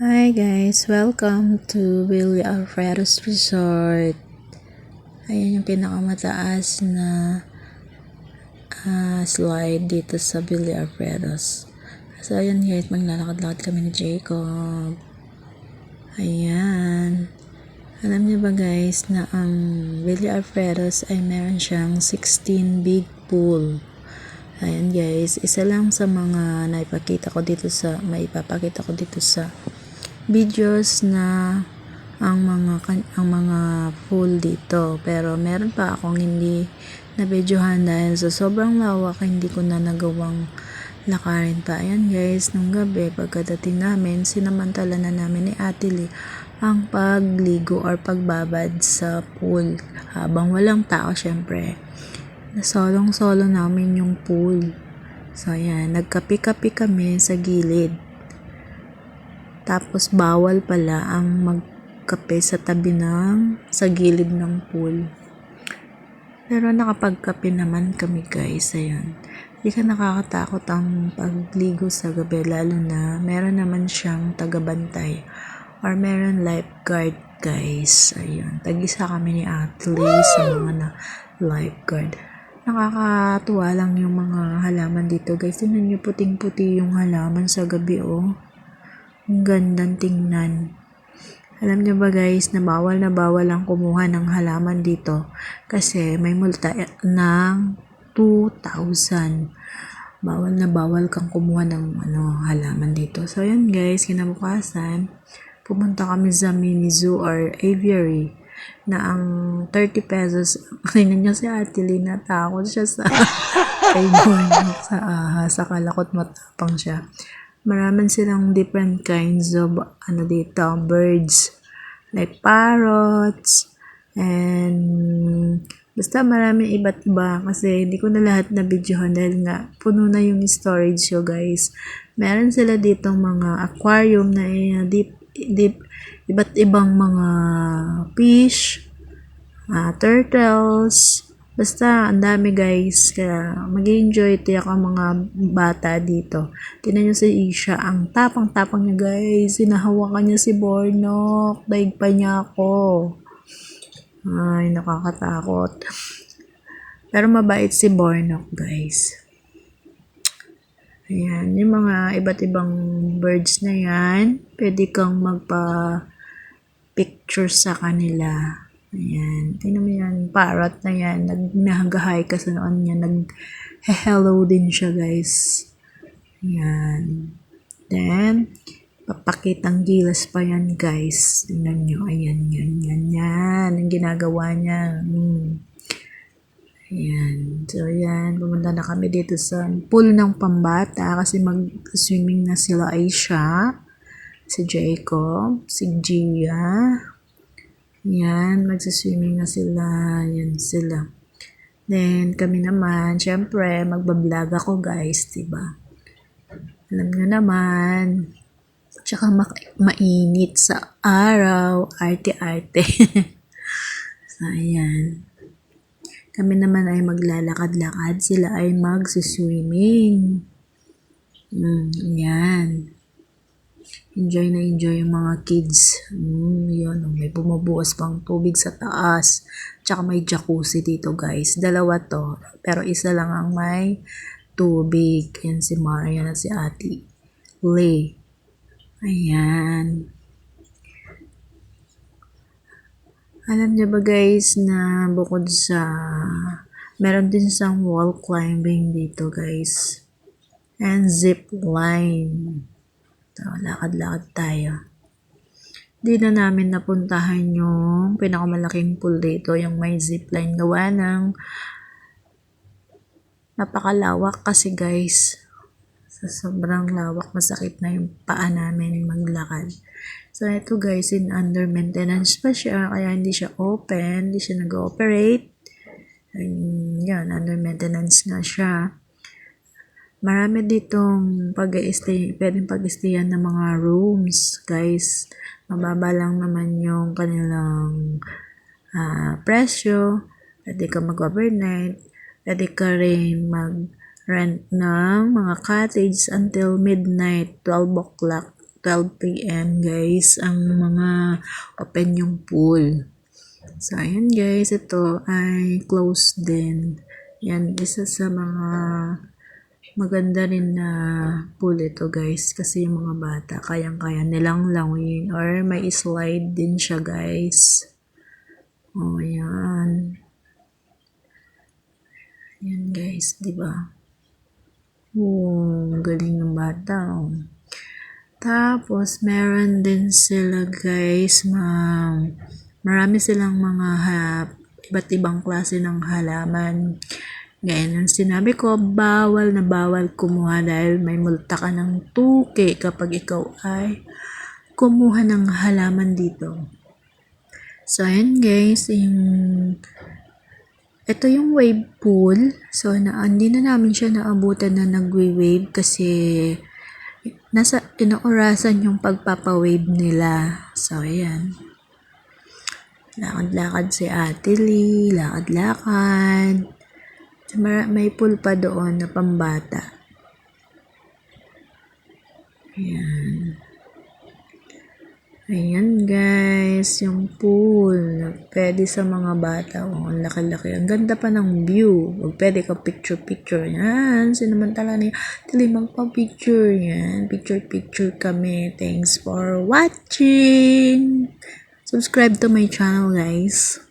Hi guys, welcome to Billy Alfredo's Resort. Ayan yung pinakamataas na ah, slide dito sa Billy Alfredo's. So ayan guys, maglalakad-lakad kami ni Jacob. Ayan. Alam niyo ba guys na ang Billy Alfredo's ay meron siyang 16 big pool. Ayan guys, isa lang sa mga naipakita ko dito sa, maipapakita ko dito sa videos na ang mga ang mga pool dito. Pero meron pa akong hindi na videohan dahil sa sobrang lawak hindi ko na nagawang lakarin pa. Ayan guys nung gabi pagkadating namin sinamantala na namin ni Ate Lee ang pagligo or pagbabad sa pool. Habang walang tao syempre nasolong solo namin yung pool. So ayan nagkapi-kapi kami sa gilid tapos bawal pala ang magkape sa tabi ng sa gilid ng pool. Pero nakapagkape naman kami guys, ayan. Hindi ka nakakatakot ang pagligo sa gabi lalo na meron naman siyang tagabantay or meron lifeguard guys. Ayun, tag-isa kami ni Ate Lee sa mga na lifeguard. Nakakatuwa lang yung mga halaman dito guys. Tingnan niyo puting-puti yung halaman sa gabi oh. Ang gandang tingnan. Alam niyo ba guys na bawal na bawal ang kumuha ng halaman dito kasi may multa ng 2,000. Bawal na bawal kang kumuha ng ano, halaman dito. So yan guys, kinabukasan, pumunta kami sa mini zoo or aviary na ang 30 pesos, tingnan niyo si Ate Lina, takot siya sa kay sa ahas, sa kalakot matapang siya. Maraming silang different kinds of ano dito, birds. Like parrots, and basta maraming iba't iba kasi hindi ko na lahat na videohan dahil nga puno na yung storage ko guys. Meron sila ditong mga aquarium na eh, deep, deep, iba't ibang mga fish, ah, turtles, basta ang dami guys. Kaya mag-enjoy tiyak ang mga bata dito. Tinan nyo si Isha, ang tapang-tapang niya guys. Sinahawakan niya si Bornok. Daig pa niya ako. Ay, nakakatakot. Pero mabait si Bornok guys. Ayan, yung mga iba't ibang birds na yan, pwede kang magpa picture sa kanila. Ayan, tingnan mo yan, parrot na yan, nag nagahay ka sa noon niya, nag hello din siya guys. Ayan. Then, papakitang gilas pa yan guys. Tingnan nyo, ayan, yan, yan, yan, ang ginagawa niya. Hmm. Ayan. So, ayan. Pumunta na kami dito sa pool ng pambata kasi mag-swimming na sila Aisha, si Jacob, si Gia. Ayan. Magsiswimming na sila. Ayan sila. Then, kami naman, syempre, magbablog ako guys, diba? Alam nyo naman. Tsaka ma- mainit sa araw. Arte-arte. so, ayan. Kami naman ay maglalakad-lakad, sila ay magsiswimming. Mm, yan. Enjoy na enjoy yung mga kids. Mm, yun, oh, may bumubukas pang tubig sa taas. Tsaka may jacuzzi dito guys. Dalawa to. Pero isa lang ang may tubig. Yan si Mara, yan si Ate Lee. Ayan. Alam niyo ba guys na bukod sa meron din isang wall climbing dito guys. And zip line. So, lakad-lakad tayo. Di na namin napuntahan yung pinakamalaking pool dito, yung may zip line gawa ng napakalawak kasi guys. Sa sobrang lawak, masakit na yung paa namin maglakad. So, ito guys, in under maintenance pa siya, kaya hindi siya open, hindi siya nag-ooperate. And, yan, under maintenance nga siya. Marami ditong pag-stay, pwedeng pag-stayan ng mga rooms, guys. Mababa lang naman yung kanilang ah, presyo. Pwede ka mag-overnight. Pwede ka rin mag-rent ng mga cottage until midnight, 12 o'clock 12 p.m. guys ang mga open yung pool. So, ayan guys, ito ay close din. Yan, isa sa mga maganda rin na pool ito guys kasi yung mga bata kayang-kaya nilang langwin or may slide din siya guys. Oh, yan. Yan guys, di ba? Oh, galing ng bata. Oh. Tapos, meron din sila guys, ma marami silang mga ha- iba't ibang klase ng halaman. Gaya ng sinabi ko, bawal na bawal kumuha dahil may multa ka ng tuki kapag ikaw ay kumuha ng halaman dito. So, ayan guys, yung ito yung wave pool. So, na, hindi na namin siya naabutan na nagwe-wave kasi nasa inoorasan yung pagpapa-wave nila. So, ayan. Lakad-lakad si Ate Lee, lakad-lakad. May pool pa doon na pambata. Ayan. Ayan guys, yung pool. Pwede sa mga bata. Oh, ang laki-laki. Ang ganda pa ng view. Huwag pwede ka picture-picture. Yan. Sinamantala ni Tili magpa-picture. Yan. Picture-picture kami. Thanks for watching. Subscribe to my channel guys.